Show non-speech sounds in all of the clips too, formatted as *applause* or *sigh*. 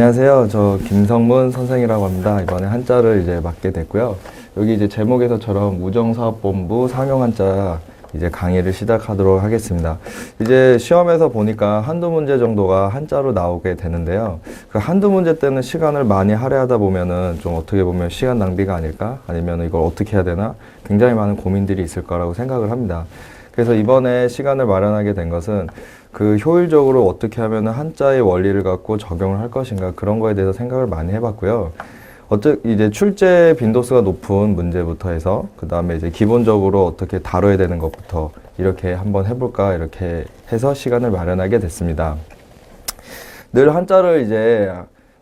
안녕하세요. 저 김성문 선생이라고 합니다. 이번에 한자를 이제 맡게 됐고요. 여기 이제 제목에서처럼 우정사업본부 상용 한자 이제 강의를 시작하도록 하겠습니다. 이제 시험에서 보니까 한두 문제 정도가 한자로 나오게 되는데요. 그 한두 문제 때는 시간을 많이 할애하다 보면은 좀 어떻게 보면 시간 낭비가 아닐까? 아니면 이걸 어떻게 해야 되나? 굉장히 많은 고민들이 있을 거라고 생각을 합니다. 그래서 이번에 시간을 마련하게 된 것은 그 효율적으로 어떻게 하면 한자의 원리를 갖고 적용을 할 것인가 그런 거에 대해서 생각을 많이 해봤고요. 어째 이제 출제 빈도수가 높은 문제부터 해서 그 다음에 이제 기본적으로 어떻게 다뤄야 되는 것부터 이렇게 한번 해볼까 이렇게 해서 시간을 마련하게 됐습니다. 늘 한자를 이제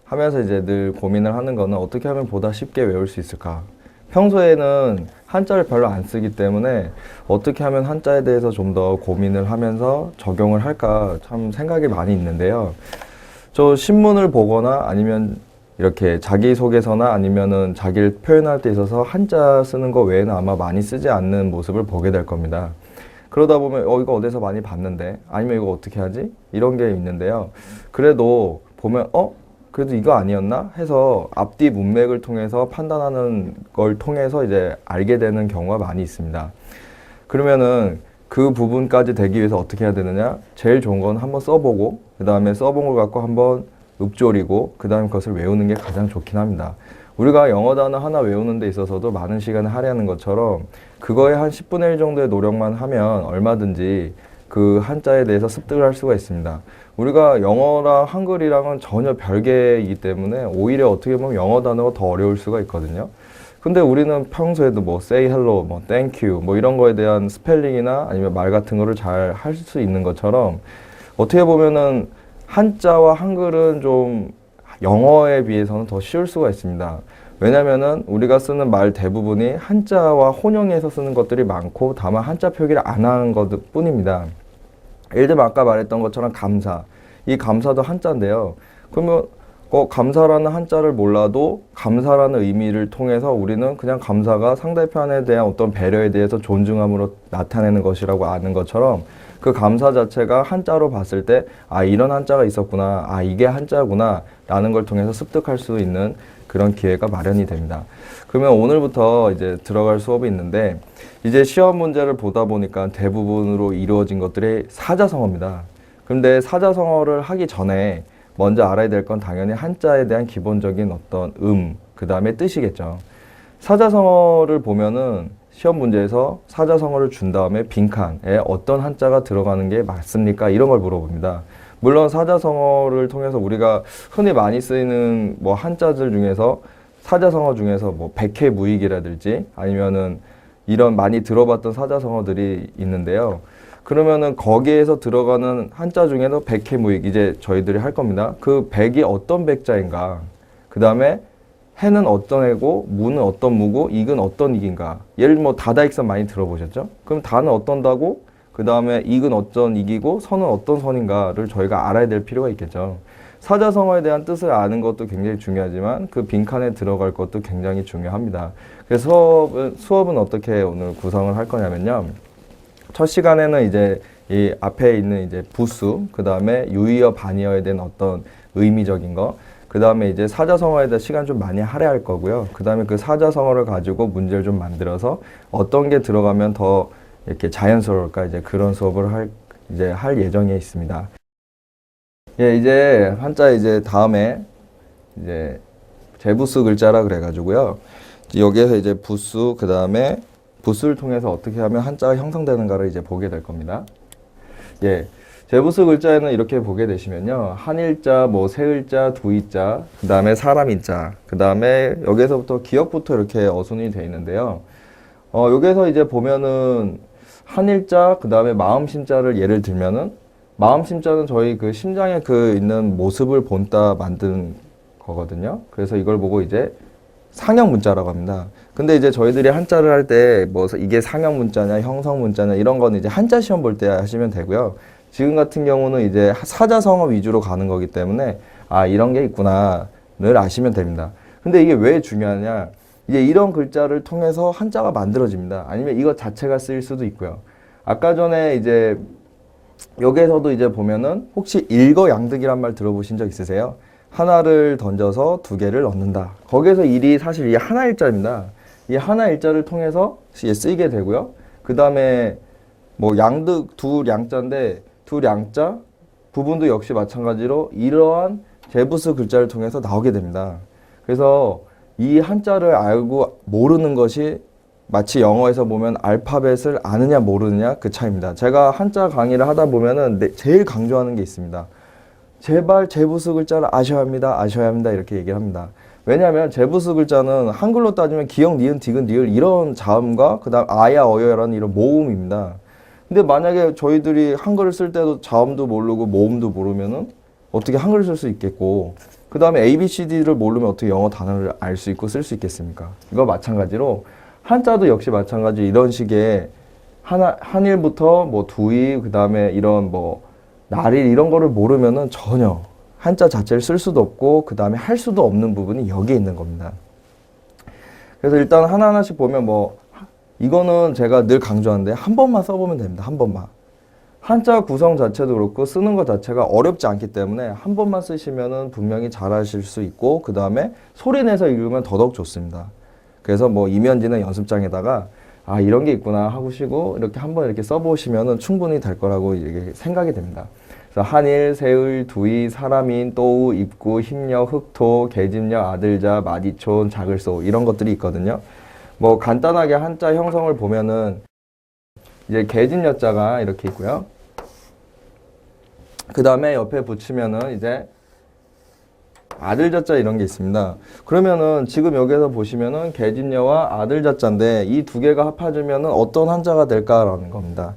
하면서 이제 늘 고민을 하는 거는 어떻게 하면 보다 쉽게 외울 수 있을까. 평소에는 한자를 별로 안 쓰기 때문에 어떻게 하면 한자에 대해서 좀 더 고민을 하면서 적용을 할까 참 생각이 많이 있는데요. 저 신문을 보거나 아니면 이렇게 자기소개서나 아니면은 자기를 표현할 때 있어서 한자 쓰는 거 외에는 아마 많이 쓰지 않는 모습을 보게 될 겁니다. 그러다 보면 어 이거 어디서 많이 봤는데 아니면 이거 어떻게 하지 이런 게 있는데요. 그래도 보면 어 그래도 이거 아니었나 해서 앞뒤 문맥을 통해서 판단하는 걸 통해서 이제 알게 되는 경우가 많이 있습니다. 그러면은 그 부분까지 되기 위해서 어떻게 해야 되느냐? 제일 좋은 건 한번 써보고 그 다음에 써본 걸 갖고 한번 읊조리고 그 다음에 그것을 외우는 게 가장 좋긴 합니다. 우리가 영어 단어 하나 외우는 데 있어서도 많은 시간을 할애하는 것처럼 그거에 한 10분의 1 정도의 노력만 하면 얼마든지 그 한자에 대해서 습득을 할 수가 있습니다. 우리가 영어랑 한글이랑은 전혀 별개이기 때문에 오히려 어떻게 보면 영어 단어가 더 어려울 수가 있거든요. 근데 우리는 평소에도 뭐 say hello, 뭐 thank you, 뭐 이런 거에 대한 스펠링이나 아니면 말 같은 거를 잘 할 수 있는 것처럼 어떻게 보면은 한자와 한글은 좀 영어에 비해서는 더 쉬울 수가 있습니다. 왜냐면은 우리가 쓰는 말 대부분이 한자와 혼용해서 쓰는 것들이 많고 다만 한자 표기를 안 하는 것 뿐입니다. 예를 들면 아까 말했던 것처럼 감사. 이 감사도 한자인데요. 그러면 어, 감사라는 한자를 몰라도 감사라는 의미를 통해서 우리는 그냥 감사가 상대편에 대한 어떤 배려에 대해서 존중함으로 나타내는 것이라고 아는 것처럼 그 감사 자체가 한자로 봤을 때 아 이런 한자가 있었구나 아 이게 한자구나 라는 걸 통해서 습득할 수 있는 그런 기회가 마련이 됩니다. 그러면 오늘부터 이제 들어갈 수업이 있는데 이제 시험 문제를 보다 보니까 대부분으로 이루어진 것들이 사자성어입니다. 그런데 사자성어를 하기 전에 먼저 알아야 될 건 당연히 한자에 대한 기본적인 어떤 음, 그 다음에 뜻이겠죠. 사자성어를 보면은 시험 문제에서 사자성어를 준 다음에 빈칸에 어떤 한자가 들어가는 게 맞습니까? 이런 걸 물어봅니다. 물론 사자성어를 통해서 우리가 흔히 많이 쓰이는 뭐 한자들 중에서 사자성어 중에서 뭐 백해무익이라든지 아니면은 이런 많이 들어봤던 사자성어들이 있는데요. 그러면은 거기에서 들어가는 한자 중에도 백해무익 이제 저희들이 할 겁니다. 그 백이 어떤 백자인가? 그 다음에 해는 어떤 해고 무는 어떤 무고 익은 어떤 익인가? 예를 뭐 다다익선 많이 들어보셨죠? 그럼 다는 어떤 다고 그 다음에 익은 어떤 익이고 선은 어떤 선인가를 저희가 알아야 될 필요가 있겠죠. 사자성어에 대한 뜻을 아는 것도 굉장히 중요하지만 그 빈칸에 들어갈 것도 굉장히 중요합니다. 그래서 수업은, 수업은 어떻게 오늘 구성을 할 거냐면요. 첫 시간에는 이제 이 앞에 있는 이제 부수, 그 다음에 유의어, 반의어에 대한 어떤 의미적인 거, 그 다음에 이제 사자성어에 대해 시간 좀 많이 할애할 거고요. 그 다음에 그 사자성어를 가지고 문제를 좀 만들어서 어떤 게 들어가면 더 이렇게 자연스러울까 이제 그런 수업을 할 이제 할 예정에 있습니다. 예, 이제 한자 이제 다음에 이제 재부수 글자라 그래가지고요. 여기에서 이제 부수 그 다음에 부수를 통해서 어떻게 하면 한자가 형성되는가를 이제 보게 될 겁니다. 예. 재부수 글자에는 이렇게 보게 되시면요. 한일자, 뭐 세을자, 두이자, 그 다음에 사람인자, 그 다음에 여기서부터 기억부터 이렇게 어순이 되어 있는데요. 어, 여기서 이제 보면은 한일자, 그 다음에 마음심자를 예를 들면은 마음심자는 저희 그 심장에 그 있는 모습을 본따 만든 거거든요. 그래서 이걸 보고 이제 상형 문자라고 합니다. 근데 이제 저희들이 한자를 할 때 뭐 이게 상형 문자냐, 형성 문자냐 이런 거는 이제 한자 시험 볼 때 하시면 되고요. 지금 같은 경우는 이제 사자성어 위주로 가는 거기 때문에 아 이런 게 있구나를 아시면 됩니다. 근데 이게 왜 중요하냐? 이제 이런 글자를 통해서 한자가 만들어집니다. 아니면 이것 자체가 쓰일 수도 있고요. 아까 전에 이제 여기에서도 이제 보면은 혹시 일거양득이란 말 들어보신 적 있으세요? 하나를 던져서 두 개를 넣는다. 거기에서 일이 사실 이 하나 일자입니다. 이 하나 일자를 통해서 쓰- 쓰이게 되고요. 그 다음에 뭐 양득 두 량자인데 두 량자 부분도 역시 마찬가지로 이러한 제부스 글자를 통해서 나오게 됩니다. 그래서 이 한자를 알고 모르는 것이 마치 영어에서 보면 알파벳을 아느냐 모르느냐 그 차이입니다. 제가 한자 강의를 하다 보면은 내- 제일 강조하는 게 있습니다. 제발 제부스 글자를 아셔야 합니다. 아셔야 합니다. 이렇게 얘기를 합니다. 왜냐하면 제부스 글자는 한글로 따지면 기역, 니은, 디귿, 리을 이런 자음과 그다음 아야, 어여라는 이런 모음입니다. 근데 만약에 저희들이 한글을 쓸 때도 자음도 모르고 모음도 모르면은 어떻게 한글을 쓸수 있겠고 그 다음에 A, B, C, D를 모르면 어떻게 영어 단어를 알 수 있고 쓸 수 있겠습니까? 이거 마찬가지로 한자도 역시 마찬가지 이런 식의 하나 한일부터 뭐 두이 그 다음에 이런 뭐 날일 이런 거를 모르면은 전혀 한자 자체를 쓸 수도 없고 그 다음에 할 수도 없는 부분이 여기에 있는 겁니다. 그래서 일단 하나하나씩 보면 뭐 이거는 제가 늘 강조하는데 한 번만 써보면 됩니다. 한 번만. 한자 구성 자체도 그렇고 쓰는 것 자체가 어렵지 않기 때문에 한 번만 쓰시면은 분명히 잘하실 수 있고 그 다음에 소리 내서 읽으면 더더욱 좋습니다. 그래서 뭐 이면지는 연습장에다가 아 이런 게 있구나 하고 쉬고 이렇게 한번 이렇게 써보시면은 충분히 될 거라고 이게 생각이 됩니다. 그래서 한일, 세을, 두이, 사람인, 또우, 입구, 힘녀, 흑토, 계집녀, 아들자, 마디촌, 작을소 이런 것들이 있거든요. 뭐 간단하게 한자 형성을 보면은 이제 계집녀자가 이렇게 있고요. 그 다음에 옆에 붙이면은 이제 아들 자자 이런 게 있습니다. 그러면은 지금 여기서 보시면은 계집녀와 아들 자자인데 이 두 개가 합해지면은 어떤 한자가 될까라는 겁니다.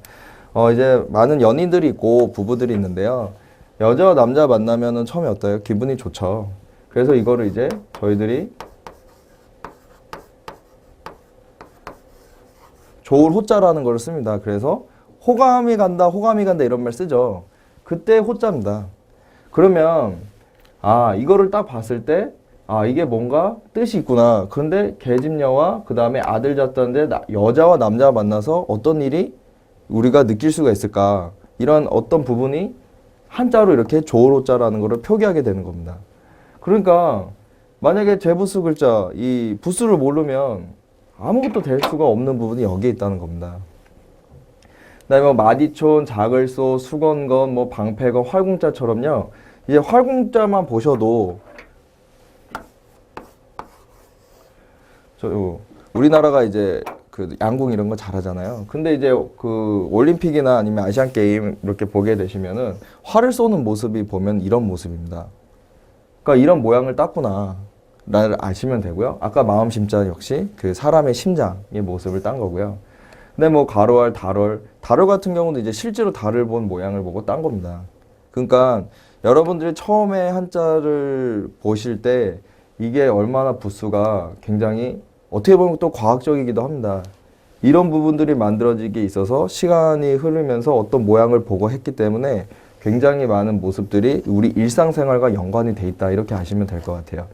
어 이제 많은 연인들이 있고 부부들이 있는데요. 여자와 남자 만나면은 처음에 어때요? 기분이 좋죠. 그래서 이거를 이제 저희들이 좋을 호자라는 걸 씁니다. 그래서 호감이 간다, 호감이 간다 이런 말 쓰죠. 그때 호자입니다. 그러면 아 이거를 딱 봤을 때 아 이게 뭔가 뜻이 있구나. 그런데 계집녀와 그 다음에 아들 잡다는데 나- 여자와 남자가 만나서 어떤 일이 우리가 느낄 수가 있을까? 이런 어떤 부분이 한자로 이렇게 조호로자라는 것을 표기하게 되는 겁니다. 그러니까 만약에 제부수 글자 이 부수를 모르면 아무것도 될 수가 없는 부분이 여기에 있다는 겁니다. 그다음에 뭐 마디촌, 자글소, 수건건, 뭐 방패건, 활궁자처럼요. 이제 활궁자만 보셔도 저 요, 우리나라가 이제 그 양궁 이런 거 잘하잖아요. 근데 이제 그 올림픽이나 아니면 아시안 게임 이렇게 보게 되시면은 활을 쏘는 모습이 보면 이런 모습입니다. 그러니까 이런 모양을 땄구나. 를 아시면 되고요. 아까 마음 심자 역시 그 사람의 심장의 모습을 딴 거고요. 근데 뭐 가로알, 달월, 달월 같은 경우도 이제 실제로 달을 본 모양을 보고 딴 겁니다. 그러니까 여러분들이 처음에 한자를 보실 때 이게 얼마나 부수가 굉장히 어떻게 보면 또 과학적이기도 합니다. 이런 부분들이 만들어지게 있어서 시간이 흐르면서 어떤 모양을 보고 했기 때문에 굉장히 많은 모습들이 우리 일상생활과 연관이 돼 있다 이렇게 아시면 될 것 같아요.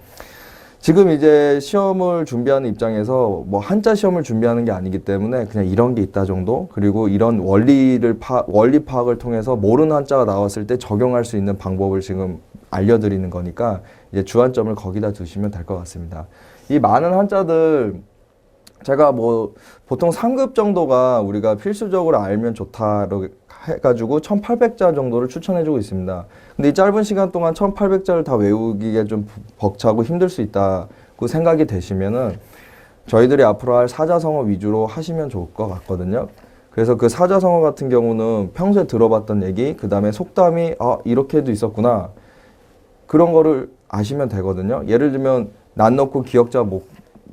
지금 이제 시험을 준비하는 입장에서 뭐 한자 시험을 준비하는 게 아니기 때문에 그냥 이런 게 있다 정도 그리고 이런 원리를 파 원리 파악을 통해서 모르는 한자가 나왔을 때 적용할 수 있는 방법을 지금 알려드리는 거니까 이제 주안점을 거기다 두시면 될 것 같습니다. 이 많은 한자들 제가 뭐 보통 상급 정도가 우리가 필수적으로 알면 좋다로 해가지고 1800자 정도를 추천해주고 있습니다. 근데 이 짧은 시간 동안 1800자를 다 외우기가 좀 벅차고 힘들 수 있다고 생각이 되시면은 저희들이 앞으로 할 사자성어 위주로 하시면 좋을 것 같거든요. 그래서 그 사자성어 같은 경우는 평소에 들어봤던 얘기, 그 다음에 속담이 아 이렇게도 있었구나 그런 거를 아시면 되거든요. 예를 들면 난 넣고 기억자 목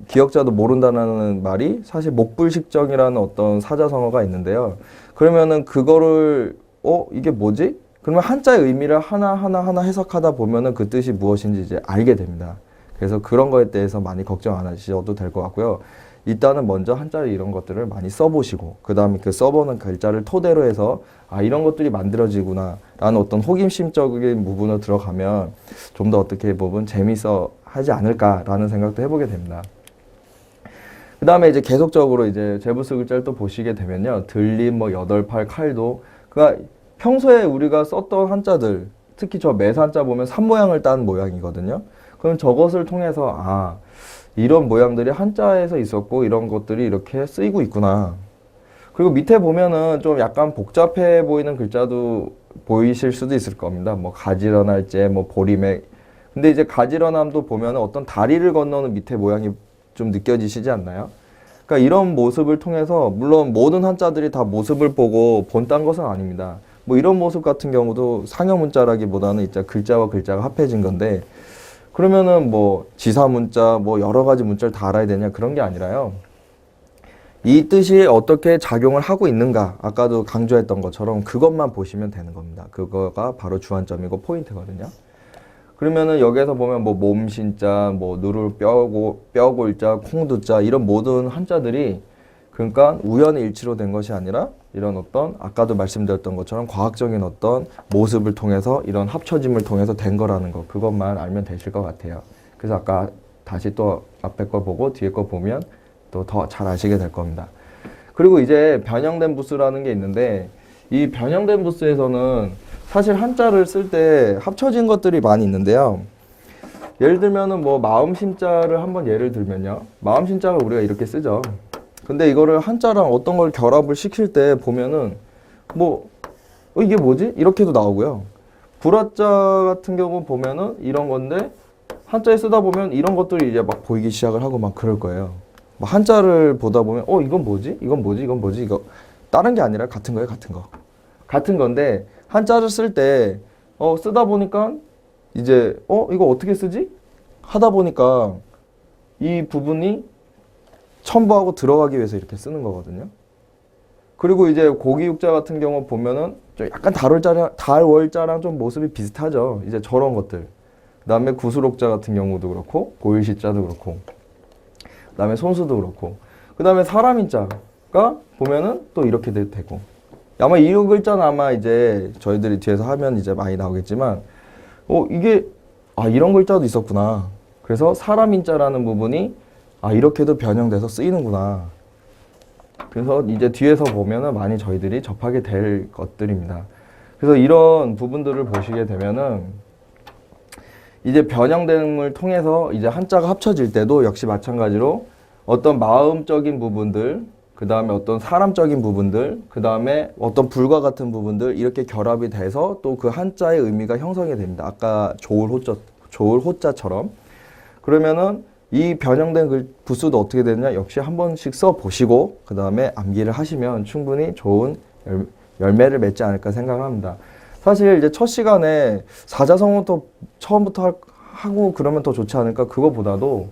기억자도 모른다는 말이 사실 목불식정이라는 어떤 사자성어가 있는데요. 그러면은 그거를 어 이게 뭐지? 그러면 한자의 의미를 하나 하나 하나 해석하다 보면은 그 뜻이 무엇인지 이제 알게 됩니다. 그래서 그런 거에 대해서 많이 걱정 안 하셔도 될 것 같고요. 일단은 먼저 한자를 이런 것들을 많이 써보시고 그 다음에 그 써보는 글자를 토대로 해서 아 이런 것들이 만들어지구나 라는 어떤 호기심적인 부분으로 들어가면 좀 더 어떻게 보면 재밌어 하지 않을까라는 생각도 해보게 됩니다. 그 다음에 이제 계속적으로 이제 제부스 글자를 또 보시게 되면요. 들림, 뭐 여덟 팔, 칼도. 그니까 평소에 우리가 썼던 한자들, 특히 저 매산자 보면 산 모양을 딴 모양이거든요. 그럼 저것을 통해서 아 이런 모양들이 한자에서 있었고 이런 것들이 이렇게 쓰이고 있구나. 그리고 밑에 보면은 좀 약간 복잡해 보이는 글자도 보이실 수도 있을 겁니다. 뭐 가지런할제, 뭐 보리맥. 근데 이제 가지런함도 보면은 어떤 다리를 건너는 밑에 모양이 좀 느껴지시지 않나요? 그러니까 이런 모습을 통해서 물론 모든 한자들이 다 모습을 보고 본딴 것은 아닙니다. 뭐 이런 모습 같은 경우도 상형 문자라기보다는 이제 글자와 글자가 합해진 건데 그러면은 뭐 지사 문자 뭐 여러 가지 문자를 다 알아야 되냐 그런 게 아니라요. 이 뜻이 어떻게 작용을 하고 있는가 아까도 강조했던 것처럼 그것만 보시면 되는 겁니다. 그거가 바로 주안점이고 포인트거든요. 그러면은 여기에서 보면 뭐 몸신자, 뭐 누를 뼈고 뼈골자, 콩두자 이런 모든 한자들이 그러니까 우연의 일치로 된 것이 아니라 이런 어떤 아까도 말씀드렸던 것처럼 과학적인 어떤 모습을 통해서 이런 합쳐짐을 통해서 된 거라는 거 그것만 알면 되실 것 같아요. 그래서 아까 다시 또 앞에 거 보고 뒤에 거 보면 또 더 잘 아시게 될 겁니다. 그리고 이제 변형된 부수라는 게 있는데 이 변형된 부수에서는 사실 한자를 쓸 때 합쳐진 것들이 많이 있는데요. 예를 들면은 뭐 마음심자를 한번 예를 들면요. 마음심자가 우리가 이렇게 쓰죠. 근데 이거를 한자랑 어떤 걸 결합을 시킬 때 보면은 뭐 어, 이게 뭐지? 이렇게도 나오고요. 불화자 같은 경우 보면은 이런 건데 한자에 쓰다 보면 이런 것들이 이제 막 보이기 시작을 하고 막 그럴 거예요. 뭐 한자를 보다 보면 어 이건 뭐지? 이건 뭐지? 이건 뭐지? 이거 다른 게 아니라 같은 거예요, 같은 거. 같은 건데 한자를 쓸 때 어 쓰다 보니까 이제 어 이거 어떻게 쓰지? 하다 보니까 이 부분이 첨부하고 들어가기 위해서 이렇게 쓰는 거거든요. 그리고 이제 고기육자 같은 경우 보면은 좀 약간 달월자랑 달월자랑 좀 모습이 비슷하죠. 이제 저런 것들. 그다음에 구수록자 같은 경우도 그렇고 고일시자도 그렇고. 그다음에 손수도 그렇고. 그다음에 사람인자가 보면은 또 이렇게 되고. 아마 이 글자는 아마 이제 저희들이 뒤에서 하면 이제 많이 나오겠지만 어 이게 아 이런 글자도 있었구나. 그래서 사람 인자라는 부분이 아 이렇게도 변형돼서 쓰이는구나. 그래서 이제 뒤에서 보면은 많이 저희들이 접하게 될 것들입니다. 그래서 이런 부분들을 보시게 되면은 이제 변형됨을 통해서 이제 한자가 합쳐질 때도 역시 마찬가지로 어떤 마음적인 부분들, 그 다음에 어떤 사람적인 부분들, 그 다음에 어떤 불과 같은 부분들 이렇게 결합이 돼서 또 그 한자의 의미가 형성이 됩니다. 아까 조을 호자, 조을 호자처럼 그러면은 이 변형된 글 부수도 어떻게 되느냐 역시 한 번씩 써 보시고 그 다음에 암기를 하시면 충분히 좋은 열, 열매를 맺지 않을까 생각합니다. 사실 이제 첫 시간에 사자성어부터 처음부터 할- 하고 그러면 더 좋지 않을까 그거보다도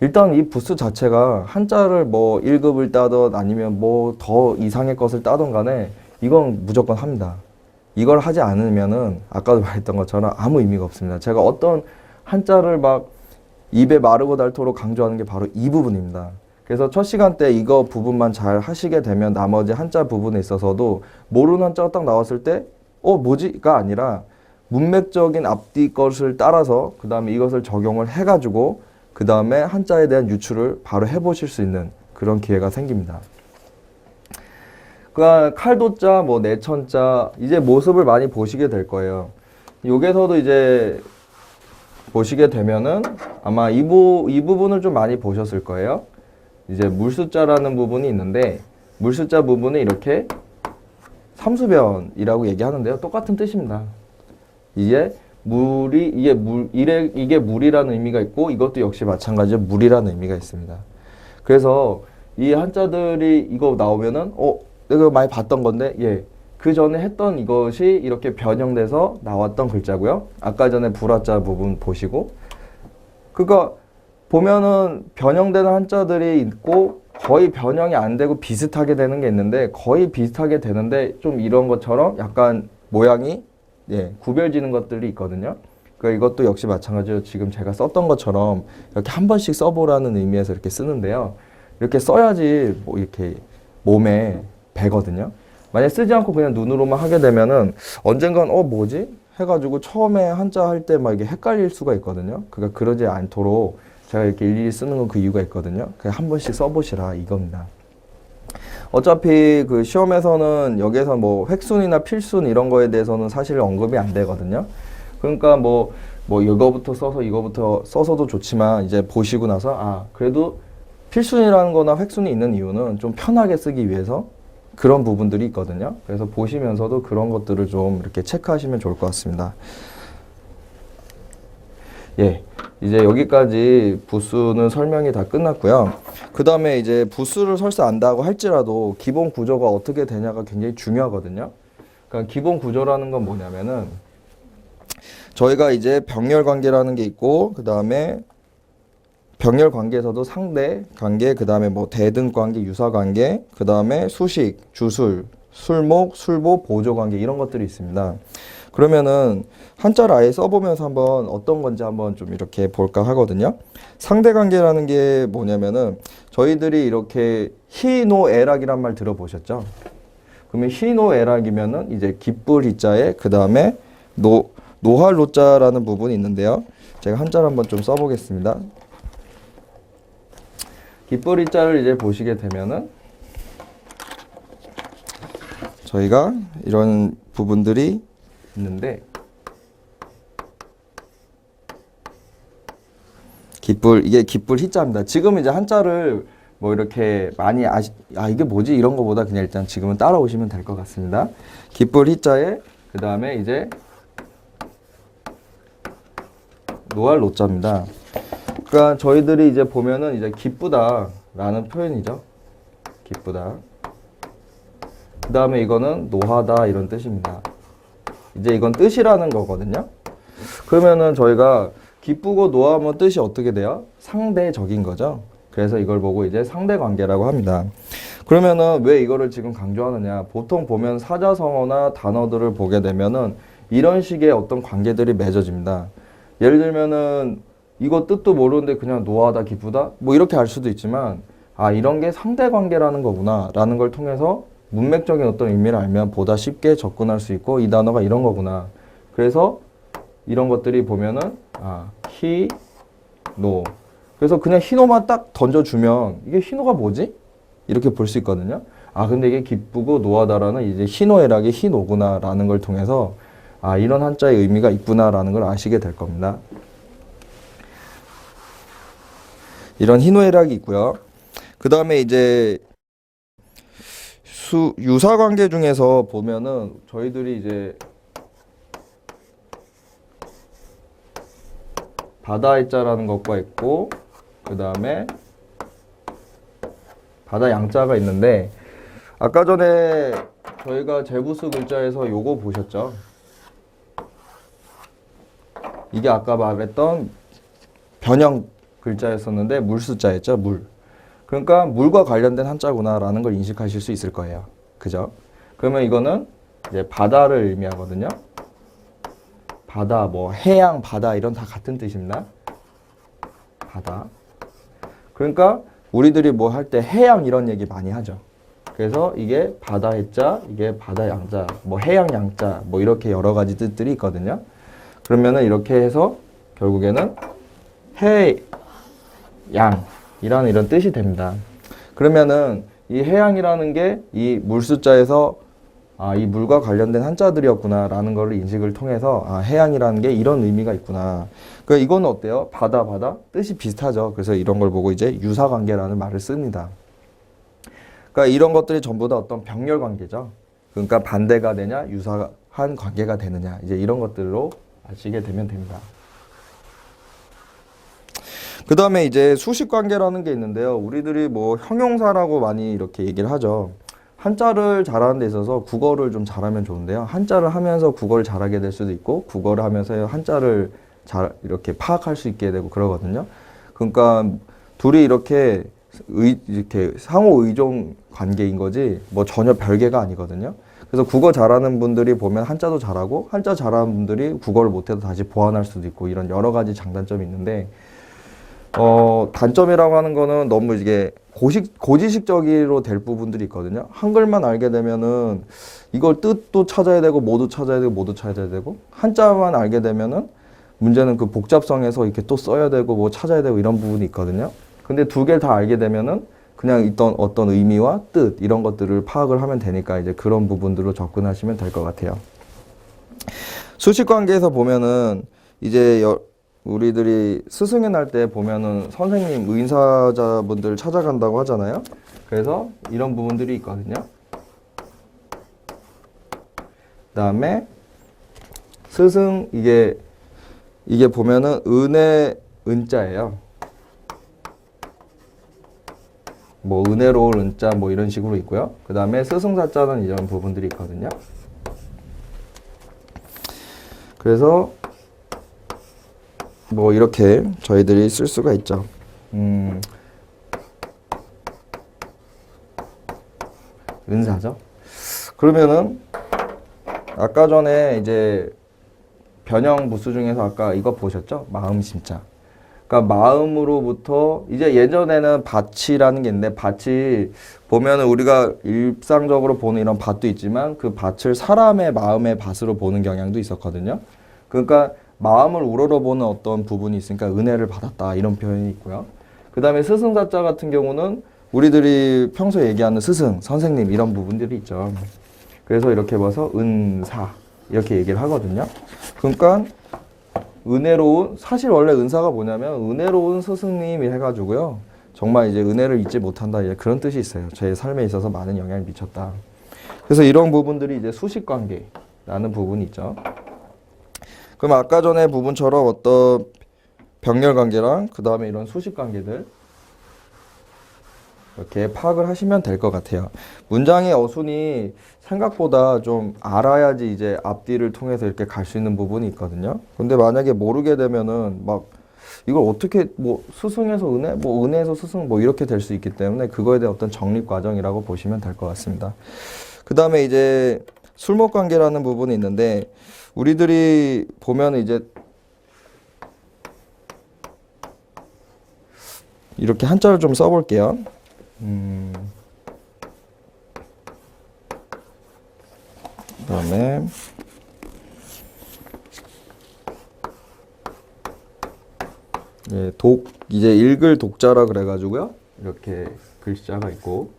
일단 이 부스 자체가 한자를 뭐 1급을 따던 아니면 뭐 더 이상의 것을 따던 간에 이건 무조건 합니다. 이걸 하지 않으면은 아까도 *laughs* 말했던 것처럼 아무 의미가 없습니다. 제가 어떤 한자를 막 입에 마르고 닳도록 강조하는 게 바로 이 부분입니다. 그래서 첫 시간 때 이거 부분만 잘 하시게 되면 나머지 한자 부분에 있어서도 모르는 한자가 딱 나왔을 때, 어, 뭐지?가 아니라 문맥적인 앞뒤 것을 따라서 그 다음에 이것을 적용을 해가지고 그 다음에 한자에 대한 유출을 바로 해보실 수 있는 그런 기회가 생깁니다. 그러니까 칼도자, 뭐 내천자 이제 모습을 많이 보시게 될 거예요. 여기서도 이제 보시게 되면은 아마 이, 부, 이 부분을 좀 많이 보셨을 거예요. 이제 물숫자라는 부분이 있는데 물숫자 부분은 이렇게 삼수변이라고 얘기하는데요. 똑같은 뜻입니다. 이게 물이 이게 물 이래 이게 물이라는 의미가 있고 이것도 역시 마찬가지로 물이라는 의미가 있습니다. 그래서 이 한자들이 이거 나오면은 어 내가 많이 봤던 건데 예. 그 전에 했던 이것이 이렇게 변형돼서 나왔던 글자고요. 아까 전에 불화자 부분 보시고 그거 보면은 변형되는 한자들이 있고 거의 변형이 안 되고 비슷하게 되는 게 있는데 거의 비슷하게 되는데 좀 이런 것처럼 약간 모양이 예, 구별지는 것들이 있거든요. 그 이것도 역시 마찬가지로 지금 제가 썼던 것처럼 이렇게 한 번씩 써보라는 의미에서 이렇게 쓰는데요. 이렇게 써야지 뭐 이렇게 몸에 배거든요. 만약 쓰지 않고 그냥 눈으로만 하게 되면은 언젠간 어 뭐지 해가지고 처음에 한자 할 때 막 이게 헷갈릴 수가 있거든요. 그러니까 그러지 않도록 제가 이렇게 일일이 쓰는 건 그 이유가 있거든요. 그냥 한 번씩 써보시라 이겁니다. 어차피 그 시험에서는 여기에서 뭐 획순이나 필순 이런 거에 대해서는 사실 언급이 안 되거든요. 그러니까 뭐, 뭐 이거부터 써서 이거부터 써서도 좋지만 이제 보시고 나서 아, 그래도 필순이라는 거나 획순이 있는 이유는 좀 편하게 쓰기 위해서 그런 부분들이 있거든요. 그래서 보시면서도 그런 것들을 좀 이렇게 체크하시면 좋을 것 같습니다. 예. 이제 여기까지 부수는 설명이 다 끝났고요. 그 다음에 이제 부수를 설사 안다고 할지라도 기본 구조가 어떻게 되냐가 굉장히 중요하거든요. 그러니까 기본 구조라는 건 뭐냐면은 저희가 이제 병렬 관계라는 게 있고 그 다음에 병렬 관계에서도 상대 관계, 그 다음에 뭐 대등 관계, 유사 관계, 그 다음에 수식, 주술, 술목, 술보, 보조 관계 이런 것들이 있습니다. 그러면은 한자를 아예 써보면서 한번 어떤 건지 한번 좀 이렇게 볼까 하거든요. 상대 관계라는 게 뭐냐면은 저희들이 이렇게 희노애락이란 말 들어보셨죠? 그러면 희노애락이면은 이제 기쁠 희자에 그 다음에 노 노할 노자라는 부분이 있는데요. 제가 한자를 한번 좀 써보겠습니다. 기쁠 희자를 이제 보시게 되면은 저희가 이런 부분들이 있는데 기쁠 이게 기쁠 희자입니다. 지금 이제 한자를 뭐 이렇게 많이 아시 아 이게 뭐지 이런 거보다 그냥 일단 지금은 따라오시면 될 것 같습니다. 기쁠 희자에 그 다음에 이제 노할 노자입니다. 그러니까 저희들이 이제 보면은 이제 기쁘다라는 표현이죠. 기쁘다. 그 다음에 이거는 노하다 이런 뜻입니다. 이제 이건 뜻이라는 거거든요. 그러면은 저희가 기쁘고 노하면 뜻이 어떻게 돼요? 상대적인 거죠. 그래서 이걸 보고 이제 상대 관계라고 합니다. 그러면은 왜 이거를 지금 강조하느냐? 보통 보면 사자성어나 단어들을 보게 되면은 이런 식의 어떤 관계들이 맺어집니다. 예를 들면은 이거 뜻도 모르는데 그냥 노하다 기쁘다 뭐 이렇게 할 수도 있지만 아 이런 게 상대 관계라는 거구나라는 걸 통해서 문맥적인 어떤 의미를 알면 보다 쉽게 접근할 수 있고 이 단어가 이런 거구나. 그래서 이런 것들이 보면은 아, 히, 노. 그래서 그냥 희노만 딱 던져주면 이게 희노가 뭐지? 이렇게 볼 수 있거든요. 아, 근데 이게 기쁘고 노하다라는 이제 희노애락이 희노구나라는 걸 통해서 아, 이런 한자의 의미가 있구나라는 걸 아시게 될 겁니다. 이런 희노애락이 있고요. 그 다음에 이제 수 유사 관계 중에서 보면은 저희들이 이제 바다의 자라는 것과 있고 그 다음에 바다 양자가 있는데 아까 전에 저희가 제부수 글자에서 요거 보셨죠? 이게 아까 말했던 변형 글자였었는데 물수자였죠 물. 그러니까 물과 관련된 한자구나라는 걸 인식하실 수 있을 거예요. 그죠? 그러면 이거는 이제 바다를 의미하거든요. 바다, 뭐 해양, 바다 이런 다 같은 뜻입니다. 바다. 그러니까 우리들이 뭐 할 때 해양 이런 얘기 많이 하죠. 그래서 이게 바다 해자, 이게 바다 양자, 뭐 해양 양자, 뭐 이렇게 여러 가지 뜻들이 있거든요. 그러면은 이렇게 해서 결국에는 해, 양, 이라는 이런 뜻이 됩니다. 그러면은 이 해양이라는 게 이 물수자에서 아, 이 물과 관련된 한자들이었구나라는 걸 인식을 통해서 아, 해양이라는 게 이런 의미가 있구나. 그 이건 어때요? 바다 바다 뜻이 비슷하죠. 그래서 이런 걸 보고 이제 유사 관계라는 말을 씁니다. 그러니까 이런 것들이 전부 다 어떤 병렬 관계죠. 그러니까 반대가 되냐, 유사한 관계가 되느냐, 이제 이런 것들로 아시게 되면 됩니다. 그 다음에 이제 수식 관계라는 게 있는데요. 우리들이 뭐 형용사라고 많이 이렇게 얘기를 하죠. 한자를 잘하는 데 있어서 국어를 좀 잘하면 좋은데요. 한자를 하면서 국어를 잘하게 될 수도 있고, 국어를 하면서 한자를 잘 이렇게 파악할 수 있게 되고 그러거든요. 그러니까 둘이 이렇게 의, 이렇게 상호 의존 관계인 거지, 뭐 전혀 별개가 아니거든요. 그래서 국어 잘하는 분들이 보면 한자도 잘하고, 한자 잘하는 분들이 국어를 못해도 다시 보완할 수도 있고, 이런 여러 가지 장단점이 있는데, 어, 단점이라고 하는 거는 너무 이게 고식, 고지식적으로 될 부분들이 있거든요. 한글만 알게 되면은 이걸 뜻도 찾아야 되고, 모두 찾아야 되고, 모두 찾아야 되고, 한자만 알게 되면은 문제는 그 복잡성에서 이렇게 또 써야 되고, 뭐 찾아야 되고 이런 부분이 있거든요. 근데 두 개를 다 알게 되면은 그냥 있던 어떤 의미와 뜻, 이런 것들을 파악을 하면 되니까 이제 그런 부분들로 접근하시면 될 것 같아요. 수식 관계에서 보면은 이제 여, 우리들이 스승의 날 때 보면은 선생님 의사자분들 찾아간다고 하잖아요. 그래서 이런 부분들이 있거든요. 그다음에 스승 이게 이게 보면은 은혜 은자예요. 뭐 은혜로울 은자 뭐 이런 식으로 있고요. 그다음에 스승사자는 이런 부분들이 있거든요. 그래서 뭐 이렇게 저희들이 쓸 수가 있죠. 음, 은사죠. 그러면은 아까 전에 이제 변형 부수 중에서 아까 이거 보셨죠? 마음 심자. 그러니까 마음으로부터 이제 예전에는 밭이라는 게 있는데 밭이 보면은 우리가 일상적으로 보는 이런 밭도 있지만 그 밭을 사람의 마음의 밭으로 보는 경향도 있었거든요. 그러니까 마음을 우러러보는 어떤 부분이 있으니까 은혜를 받았다 이런 표현이 있고요. 그 다음에 스승자자 같은 경우는 우리들이 평소에 얘기하는 스승, 선생님 이런 부분들이 있죠. 그래서 이렇게 봐서 은사 이렇게 얘기를 하거든요. 그러니까 은혜로운 사실 원래 은사가 뭐냐면 은혜로운 스승님이 해가지고요. 정말 이제 은혜를 잊지 못한다 이제 그런 뜻이 있어요. 제 삶에 있어서 많은 영향을 미쳤다. 그래서 이런 부분들이 이제 수식 관계라는 부분이 있죠. 그럼 아까 전에 부분처럼 어떤 병렬 관계랑 그 다음에 이런 수식 관계들 이렇게 파악을 하시면 될 것 같아요. 문장의 어순이 생각보다 좀 알아야지 이제 앞뒤를 통해서 이렇게 갈 수 있는 부분이 있거든요. 근데 만약에 모르게 되면은 막 이걸 어떻게 뭐 스승에서 은혜, 뭐 은혜에서 스승 뭐 이렇게 될 수 있기 때문에 그거에 대한 어떤 정립 과정이라고 보시면 될 것 같습니다. 그 다음에 이제 술목 관계라는 부분이 있는데 우리들이 보면 이제 이렇게 한자를 좀 써볼게요. 음. 그다음에 예, 독 이제 읽을 독자라 그래가지고요. 이렇게 글자가 있고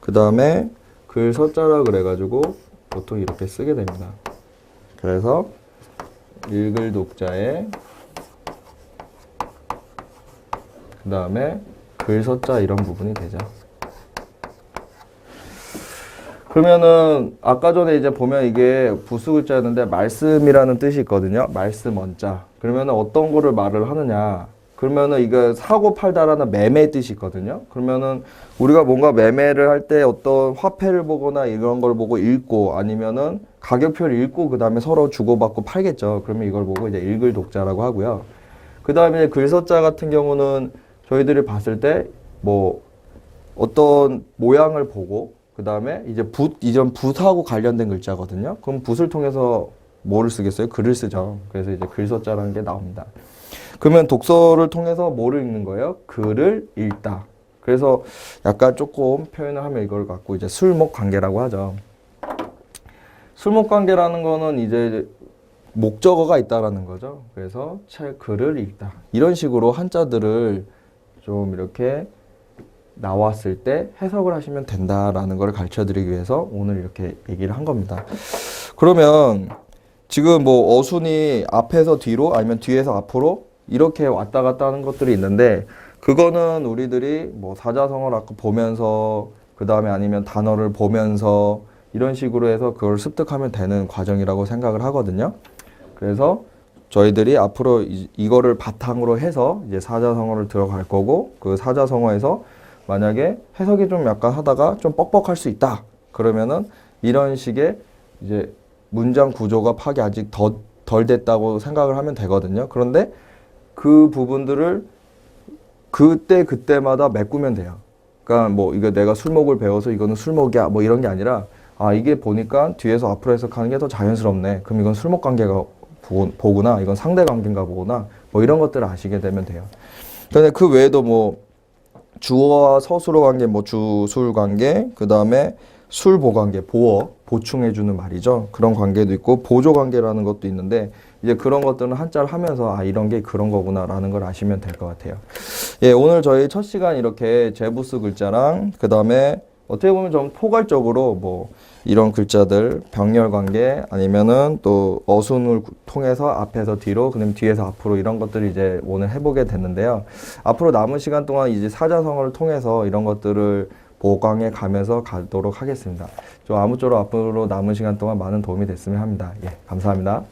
그 다음에 글 서자라 그래가지고 보통 이렇게 쓰게 됩니다. 그래서 읽을 독자에 그 다음에 글 서자 이런 부분이 되죠. 그러면은 아까 전에 이제 보면 이게 부수 글자였는데 말씀이라는 뜻이 있거든요. 말씀 원자. 그러면은 어떤 거를 말을 하느냐. 그러면은 이거 사고 팔다라는 매매 뜻이 있거든요. 그러면은 우리가 뭔가 매매를 할 때 어떤 화폐를 보거나 이런 걸 보고 읽고 아니면은 가격표를 읽고 그 다음에 서로 주고받고 팔겠죠. 그러면 이걸 보고 이제 읽을 독자라고 하고요. 그 다음에 글서자 같은 경우는 저희들이 봤을 때 뭐 어떤 모양을 보고 그 다음에 이제 붓 이전 붓하고 관련된 글자거든요. 그럼 붓을 통해서 뭐를 쓰겠어요? 글을 쓰죠. 그래서 이제 글서자라는 게 나옵니다. 그러면 독서를 통해서 뭐를 읽는 거예요? 글을 읽다. 그래서 약간 조금 표현을 하면 이걸 갖고 이제 술목 관계라고 하죠. 술목 관계라는 거는 이제 목적어가 있다라는 거죠. 그래서 책 글을 읽다. 이런 식으로 한자들을 좀 이렇게 나왔을 때 해석을 하시면 된다라는 걸 가르쳐 드리기 위해서 오늘 이렇게 얘기를 한 겁니다. 그러면 지금 뭐 어순이 앞에서 뒤로 아니면 뒤에서 앞으로 이렇게 왔다 갔다 하는 것들이 있는데 그거는 우리들이 뭐 사자성어를 아까 보면서 그 다음에 아니면 단어를 보면서 이런 식으로 해서 그걸 습득하면 되는 과정이라고 생각을 하거든요. 그래서 저희들이 앞으로 이, 이거를 바탕으로 해서 이제 사자성어를 들어갈 거고 그 사자성어에서 만약에 해석이 좀 약간 하다가 좀 뻑뻑할 수 있다. 그러면은 이런 식의 이제 문장 구조가 파악이 아직 더, 덜 됐다고 생각을 하면 되거든요. 그런데 그 부분들을 그때 그때마다 메꾸면 돼요. 그러니까 뭐 이거 내가 술목을 배워서 이거는 술목이야 뭐 이런 게 아니라 아 이게 보니까 뒤에서 앞으로 해석하는 게 더 자연스럽네. 그럼 이건 술목 관계가 보- 보구나. 이건 상대 관계인가 보구나. 뭐 이런 것들을 아시게 되면 돼요. 근데 그 외에도 뭐 주어와 서술어 관계, 뭐 주술 관계, 그 다음에 술보 관계, 보어 보충해주는 말이죠. 그런 관계도 있고 보조 관계라는 것도 있는데 이제 그런 것들은 한자를 하면서 아 이런 게 그런 거구나라는 걸 아시면 될 것 같아요. 예, 오늘 저희 첫 시간 이렇게 제부스 글자랑 그 다음에 어떻게 보면 좀 포괄적으로 뭐 이런 글자들 병렬 관계 아니면은 또 어순을 통해서 앞에서 뒤로 그다음 뒤에서 앞으로 이런 것들을 이제 오늘 해보게 됐는데요. 앞으로 남은 시간 동안 이제 사자성어를 통해서 이런 것들을 보강해 가면서 가도록 하겠습니다. 좀 아무쪼록 앞으로 남은 시간 동안 많은 도움이 됐으면 합니다. 예, 감사합니다.